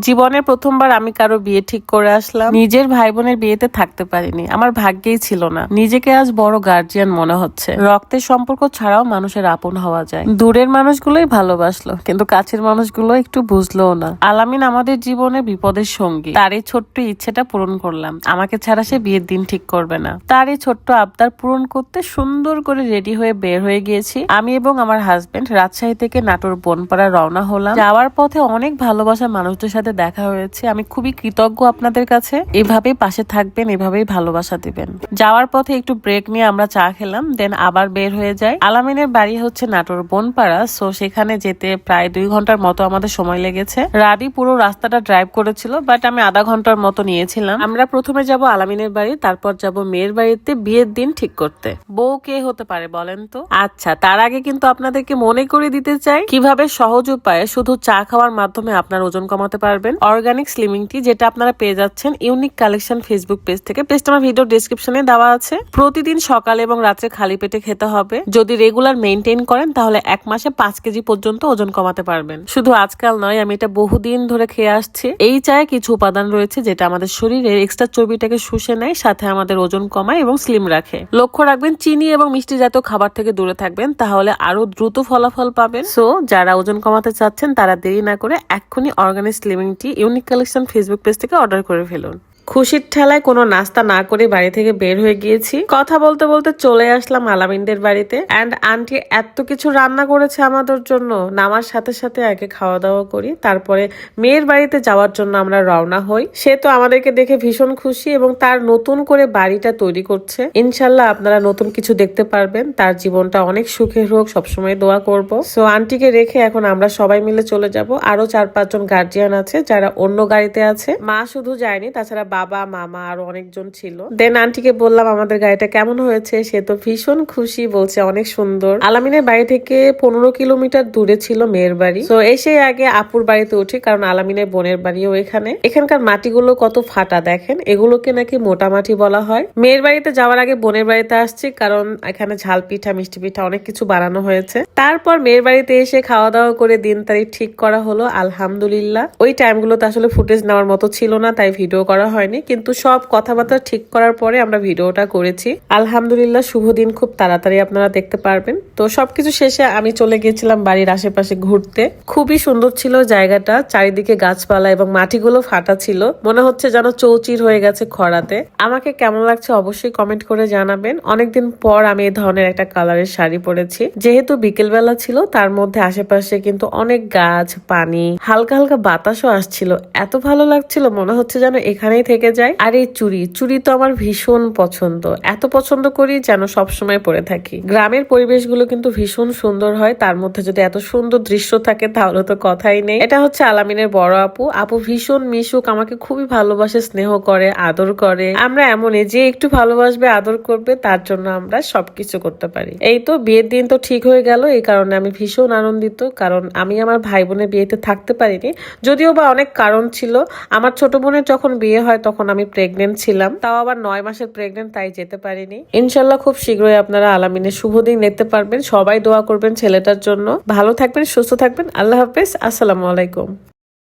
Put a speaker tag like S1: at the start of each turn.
S1: জীবনের প্রথমবার আমি কারও বিয়ে ঠিক করে আসলাম। নিজের ভাই বোনের বিয়েতে থাকতে পারিনি। আমার ভাগ্যেই ছিল না। নিজেকে আজ বড় গার্জিয়ান মনে হচ্ছে। রক্তের সম্পর্ক ছাড়াও মানুষের আপন হওয়া যায়। দূরের মানুষগুলোই ভালোবাসলো, কিন্তু কাছের মানুষগুলো একটু বুঝলো না। আলামিন আমাদের জীবনে বিপদের সঙ্গী। তার এই ছোট্ট ইচ্ছেটা পূরণ করলাম। আমাকে ছাড়া সে বিয়ের দিন ঠিক করবে না। তার এই ছোট্ট আবদার পূরণ করতে সুন্দর করে রেডি হয়ে বের হয়ে গিয়েছি। আমি এবং আমার হাজবেন্ড রাজশাহী থেকে নাটোর বনপাড়া রওনা হলাম। যাওয়ার পথে অনেক ভালোবাসা মানুষদের সাথে দেখা হয়েছে, আমি খুবই কৃতজ্ঞ আপনাদের কাছে। এভাবেই পাশে থাকবেন, এভাবেই ভালোবাসা দিবেন। যাওয়ার পথে একটু ব্রেক নিয়ে আমরা চা খেলাম দেন আবার বের হয়ে যাই। আলামিনের বাড়ি হচ্ছে নাটোর বনপাড়া সো সেখানে যেতে প্রায় দুই ঘণ্টার মতো আমাদের সময় লেগেছে। রাদি পুরো রাস্তাটা ড্রাইভ করেছিল বাট আমি আধা ঘণ্টার মতো নিয়েছিলাম। আমরা প্রথমে যাব আলামিনের বাড়ি, তারপর যাব মেয়ের বাড়িতে বিয়ের দিন ঠিক করতে। বউ কে হতে পারে বলেন তো? আচ্ছা তার আগে কিন্তু আপনাদেরকে মনে করে দিতে চাই, কীভাবে সহজ উপায়ে শুধু চা খাওয়ার মাধ্যমে আপনার ওজন কমাতে পারবেন? অর্গানিক স্লিমিং টি যেটা আপনারা পেয়ে যাচ্ছেন ইউনিক কালেকশন ফেসবুক পেজ থেকে। পেজটা আমার ভিডিও ডিসক্রিপশনে দেওয়া আছে। প্রতিদিন সকালে এবং রাত্রে খালি পেটে খেতে হবে। যদি রেগুলার মেনটেন করেন, তাহলে এক মাসে পাঁচ কেজি পর্যন্ত ওজন কমাতে পারবেন। শুধু আজকাল নয়, আমি এটা বহুদিন ধরে খেয়ে আসছি। এই চায়ে কিছু উপাদান রয়েছে, যেটা আমাদের শরীরের এক্সট্রা চর্বিটাকে শুষে নেয়, সাথে আমাদের ওজন কমায় এবং স্লিম রাখে। লক্ষ্য রাখবেন, চিনি এবং মিষ্টি জাতীয় খাবার থেকে দূরে থাকবেন, তাহলে আরও দ্রুত ফলাফল পাবেন। সো যারা ওজন কমাতে চাচ্ছেন, তারা দেরি না করে এক্ষুনি organic slimming tea unique collection Facebook page থেকে অর্ডার করে ফেলুন। খুশির ঠেলায় কোনো নাস্তা না করে বাড়ি থেকে বের হয়ে গিয়েছি। কথা বলতে বলতে চলে আসলাম আলামিনদের বাড়িতে। অ্যান্ড আন্টি এত কিছু রান্না করেছে আমাদের জন্য। নামার সাথে সাথে আগে খাওয়া দাওয়া করি। তারপরে মেয়ের বাড়িতে যাওয়ার জন্য আমরা রওনা হই। সে তো আমাদেরকে দেখে ভীষণ খুশি এবং তার নতুন করে বাড়িটা তৈরি করছে। ইনশাল্লাহ আপনারা নতুন কিছু দেখতে পারবেন। তার জীবনটা অনেক সুখের হোক, সবসময় দোয়া করব। সো আন্টিকে রেখে এখন আমরা সবাই মিলে চলে যাব। আরও চার পাঁচজন গার্জিয়ান আছে, যারা অন্য গাড়িতে আছে। মা শুধু যায়নি, তাছাড়া বাবা, মামা আরও অনেকজন ছিল। দেন আন্টিকে বললাম, আমাদের গাড়িটা কেমন হয়েছে? সে তো ভীষণ খুশি, বলছে, অনেক সুন্দর। আলামিনের বাড়ি থেকে পনেরো কিলোমিটার দূরে ছিল মেয়ের বাড়ি। তো এসে আগে আপুর বাড়িতে উঠি, কারণ আলামিনের বোনের বাড়িও এখানে। এখানকার মাটিগুলো কত ফাটা, দেখেন? এগুলোকে নাকি মোটা মাটি বলা হয়। মেয়ের বাড়িতে যাওয়ার আগে বোনের বাড়িতে আসছি, কারণ এখানে ঝাল পিঠা, মিষ্টি পিঠা, অনেক কিছু বানানো হয়েছে। তারপর মেয়ের বাড়িতে এসে খাওয়া দাওয়া করে দিন তারিখ ঠিক করা হলো, আলহামদুলিল্লাহ। ওই টাইমগুলোতে আসলে ফুটেজ নেওয়ার মতো ছিল না, তাই ভিডিও করা হয়নি, কিন্তু সব কথাবার্তা ঠিক করার পরে আমরা ভিডিওটা করেছি। আলহামদুলিল্লাহ, শুভ দিন, খুব তাড়াতাড়ি আপনারা দেখতে পারবেন। তো সবকিছু শেষে আমি চলে গিয়েছিলাম বাড়ির আশেপাশে ঘুরতে। খুবই সুন্দর ছিল জায়গাটা, চারিদিকে গাছপালা এবং মাটিগুলো ফাটা ছিল। মনে হচ্ছে যেন চৌচির হয়ে গেছে খরাতে। আমাকে কেমন লাগছে অবশ্যই কমেন্ট করে জানাবেন। অনেকদিন পর আমি এই ধরনের একটা কালারের শাড়ি পরেছি। যেহেতু বিকেলবেলা ছিল, তার মধ্যে আশেপাশে কিন্তু অনেক গাছ, পানি, হালকা হালকা বাতাসও আসছিল। এত ভালো লাগছিল, মনে হচ্ছে যেন এখানেই থেকে যায়। আর এই চুড়ি চুড়ি তো আমার ভীষণ পছন্দ। এত পছন্দ করি যেন সবসময় পরে থাকি। গ্রামের পরিবেশগুলো কিন্তু ভীষণ সুন্দর হয়। তার মধ্যে যদি এত সুন্দর দৃশ্য থাকে তাহলে তো কথাই নেই। এটা হচ্ছে আলামিনের বড় আপু। আপু ভীষণ মিশুক, আমাকে খুবই ভালোবাসে, স্নেহ করে, আদর করে। আমরা এমনই যে একটু ভালোবাসবে, আদর করবে, তার জন্য আমরা সবকিছু করতে পারি। এই তো বিয়ের দিন তো ঠিক হয়ে গেল। এই কারণে আমি ভীষণ আনন্দিত। কারণ আমি আমার ভাই বোনের বিয়েতে থাকতে পারিনি। যদিও বা অনেক কারণ ছিল। আমার ছোট বোনের যখন বিয়ে হয় তখন আমি প্রেগনেন্ট ছিলাম। তাও আবার নয় মাসের প্রেগনেন্ট তাই যেতে পারিনি। ইনশাল্লাহ খুব শীঘ্রই আপনারা আলামিনের শুভ দিন দেখতে পারবেন। সবাই দোয়া করবেন ছেলেটার জন্য। ভালো থাকবেন, সুস্থ থাকবেন। আল্লাহ হাফেজ। আসসালামু আলাইকুম।